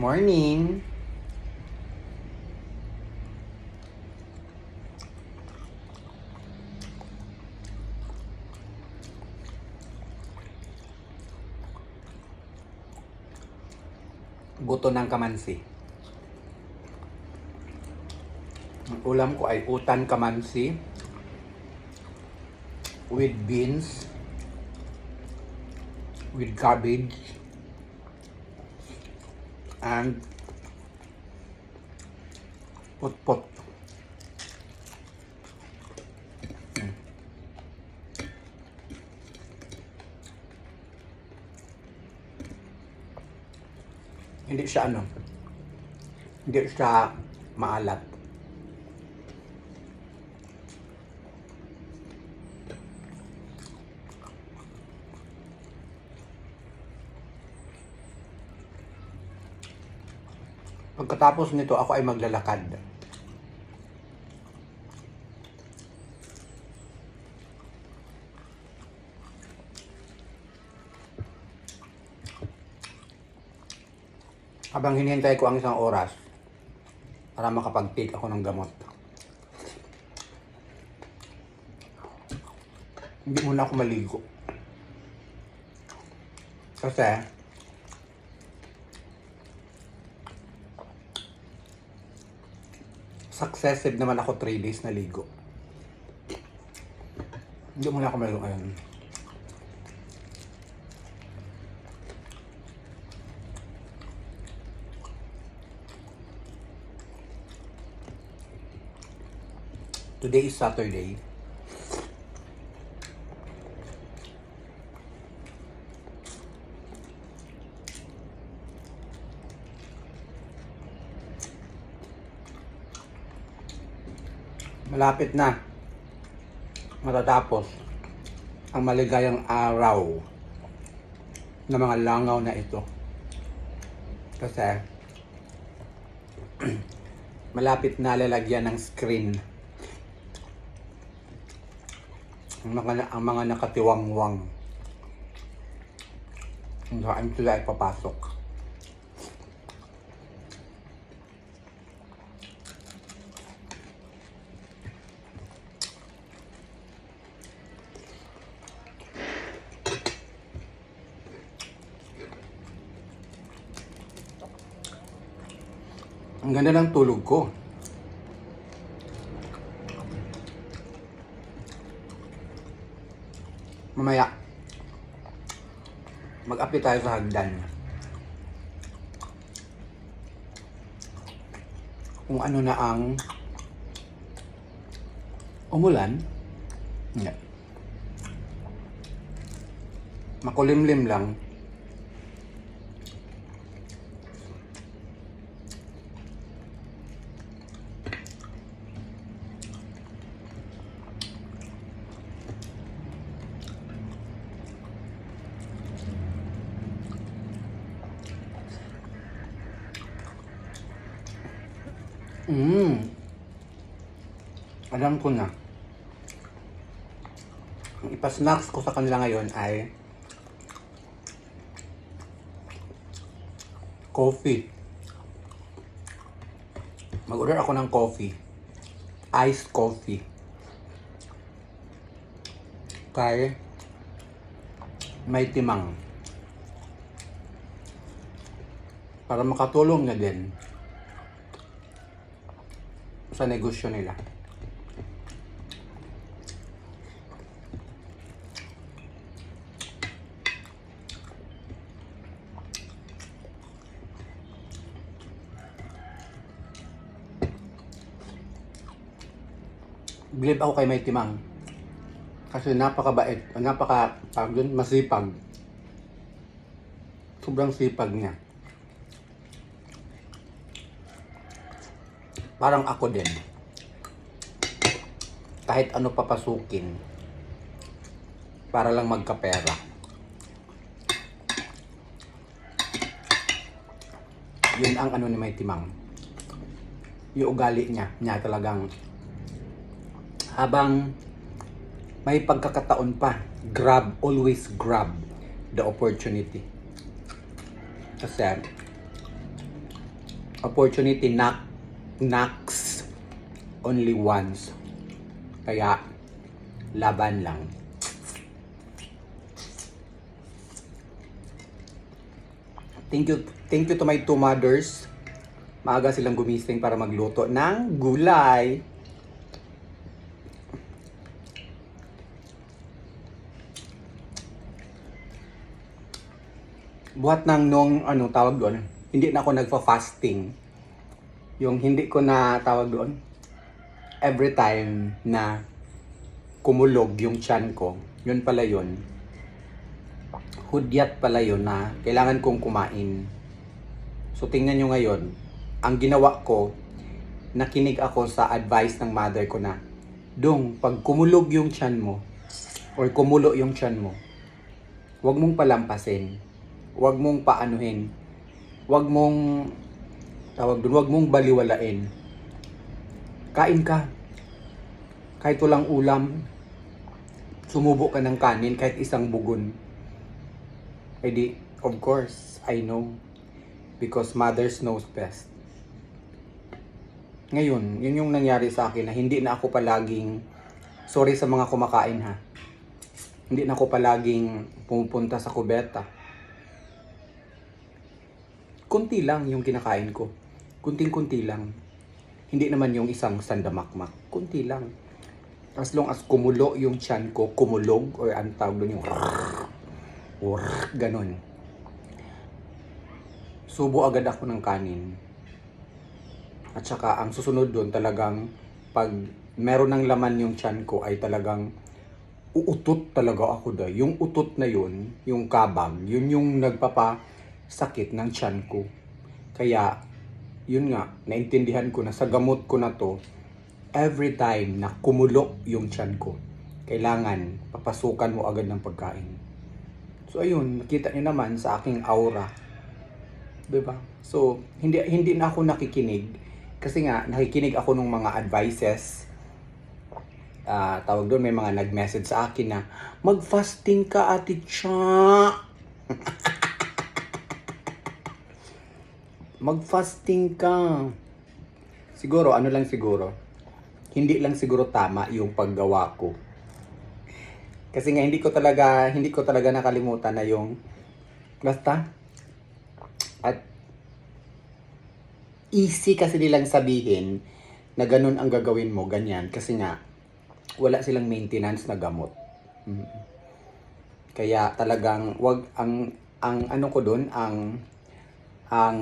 morning. Buto ng kamansi. Ang ulam ko ay utan kamansi with beans, with cabbage, and put-put. Mm. Hindi siya ano, hindi siya maalat. Pagkatapos nito, ako ay maglalakad. Habang hinihintay ko ang isang oras para makapag-take ako ng gamot. Hindi muna ako maligo. Kasi, successive naman ako 3 days na ligo. Hindi muna ako maligo ngayon. Today is Saturday. Malapit na matatapos ang maligayang araw ng mga langaw na ito. Kasi malapit na lalagyan ng screen ang mga, ang mga nakatiwangwang. Saan sila ipapasok. Ang ganda ng tulog ko. Mamaya, mag-api tayo sa hagdan. Kung ano na ang umulan, hindi. Makulimlim lang. Mm. Alam ko na. Ang ipasnacks ko sa kanila ngayon ay coffee. Mag-order ako ng coffee. Iced coffee. Kay may timang. Para makatulong na din sa negosyo nila. Believe ako kay May Timang. Kasi napakabait, napaka, dun, masipag. Sobrang sipag niya. Parang ako din. Kahit ano papasukin. Para lang magkapera. Yun ang ano ni May Timang. Yung ugali niya. Niya talagang habang may pagkakataon pa, grab, always grab the opportunity. Kasi opportunity knock, knocks only once. Kaya, laban lang. Thank you, thank you to my two mothers. Maaga silang gumising para magluto ng gulay. buhat ng nung ano tawag doon, hindi na ako nagfa-fasting. Yung hindi ko na tawag doon, every time na kumulog yung chan ko, yun pala yun. Hudyat pala yun na kailangan kong kumain. So tingnan nyo ngayon, ang ginawa ko, nakinig ako sa advice ng mother ko na, Dong, pag kumulog yung chan mo, or kumulo yung chan mo, huwag mong palampasin Huwag mong paanuhin. Huwag mong tawag doon, huwag mong baliwalain. Kain ka. Kahit walang ulam, sumubo ka ng kanin kahit isang bugon. Eh di, of course, I know. Because mothers knows best. Ngayon, yun yung nangyari sa akin na hindi na ako palaging, sorry sa mga kumakain ha, hindi na ako palaging pumupunta sa kubeta konti lang yung kinakain ko. Kunting-kunti lang. Hindi naman yung isang sandamakmak. Kunti lang. As long as kumulo yung tiyan ko, kumulog, or ang tawag doon yung or ganon. Subo agad ako ng kanin. At saka ang susunod doon talagang pag meron ng laman yung tiyan ko ay talagang uutot talaga ako dahil. Yung utot na yun, yung kabag, yun yung nagpapa sakit ng tiyan ko. Kaya, yun nga, naintindihan ko na sa gamot ko na to, every time na kumulo yung tiyan ko, kailangan papasukan mo agad ng pagkain. So ayun, nakita niyo naman sa aking aura. 'Di ba? So, hindi hindi na ako nakikinig kasi nga nakikinig ako ng mga advices. Ah, tawag doon may mga nag-message sa akin na mag-fasting ka ate cha. mag-fasting ka. Siguro, ano lang siguro, hindi lang siguro tama yung paggawa ko. Kasi nga, hindi ko talaga, hindi ko talaga nakalimutan na yung, basta, at easy kasi nilang sabihin na ganun ang gagawin mo, ganyan. Kasi nga, wala silang maintenance na gamot. Kaya talagang wag ang ang ano ko doon ang ang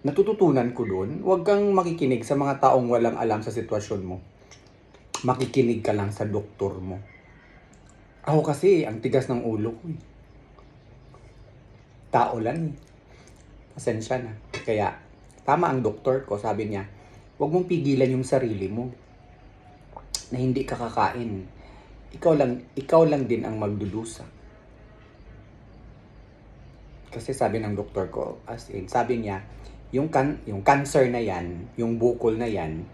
natututunan ko doon, huwag kang makikinig sa mga taong walang alam sa sitwasyon mo. Makikinig ka lang sa doktor mo. Ako kasi, ang tigas ng ulo ko. eh. Tao lang. eh. Pasensya na. Kaya, tama ang doktor ko, sabi niya, huwag mong pigilan yung sarili mo na hindi ka kakain. Ikaw lang, ikaw lang din ang magdudusa. Kasi sabi ng doktor ko, as in, sabi niya, yung, kan yung cancer na yan, yung bukol na yan,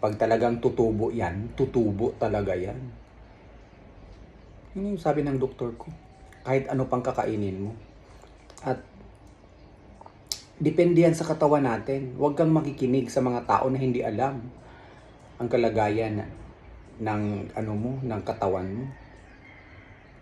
pag talagang tutubo yan, tutubo talaga yan. Yun yung sabi ng doktor ko. Kahit ano pang kakainin mo. At depende yan sa katawan natin. Huwag kang makikinig sa mga tao na hindi alam ang kalagayan ng ano mo, ng katawan mo.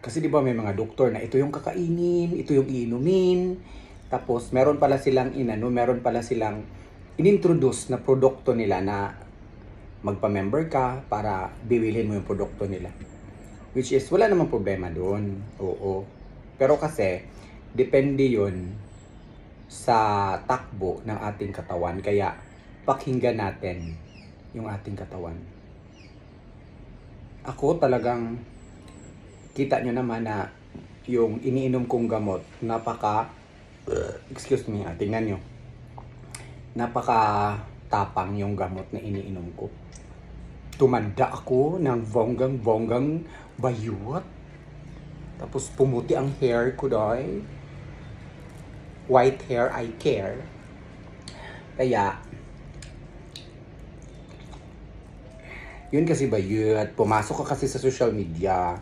Kasi di ba may mga doktor na ito yung kakainin, ito yung iinumin. Tapos meron pala silang inano, meron pala silang inintroduce na produkto nila na magpa-member ka para bibilhin mo yung produkto nila. Which is, wala namang problema doon. Oo. Pero kasi, depende yon sa takbo ng ating katawan. Kaya, pakinggan natin yung ating katawan. Ako talagang kita nyo naman na yung iniinom kong gamot, napaka, excuse me, ah, tingnan nyo, napaka tapang yung gamot na iniinom ko. Tumanda ako ng bonggang-bonggang bayot. Tapos pumuti ang hair ko doy. White hair, I care. Kaya, yun kasi bayot. Pumasok ka kasi sa social media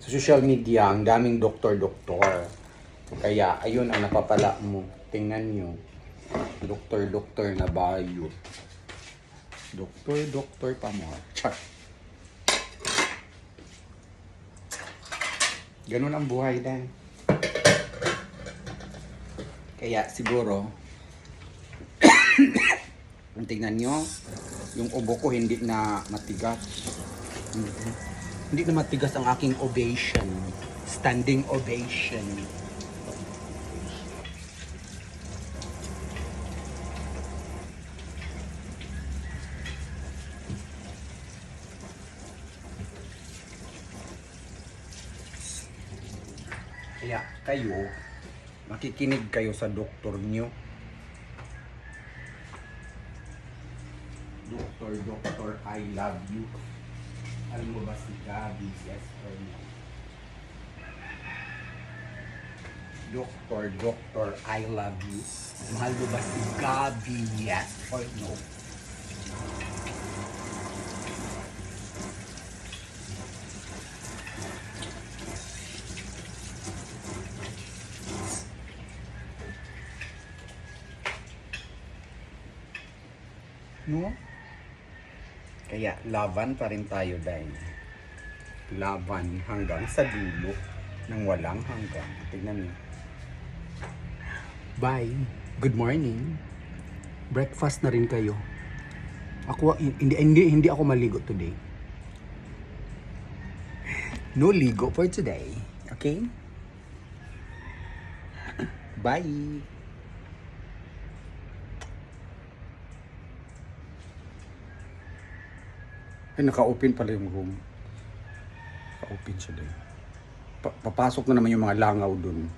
sa social media, ang daming doktor-doktor. Kaya, ayun ang napapala mo. Tingnan nyo. Doktor-doktor na bayo. Doktor-doktor pa mo. Char. Ganun ang buhay din. Kaya siguro, tingnan nyo, yung ubo ko hindi na matigas. Hindi, hindi na matigas ang aking ovation. Standing ovation. Kaya kayo, makikinig kayo sa doktor nyo. Doktor, doktor, I love you. Alam mo ba si Gabi, yes or no? Doktor, doktor, I love you. Mahal mo ba si Gabi, yes or no? No? Kaya laban pa rin tayo dahil laban hanggang sa dulo ng walang hanggang. Tignan niyo. Bye. Good morning. Breakfast na rin kayo. Ako hindi hindi hindi ako maligo today. No ligo for today. Okay? Bye. Ay, naka-open pala yung room. Naka-open siya din. Pa- papasok na naman yung mga langaw dun.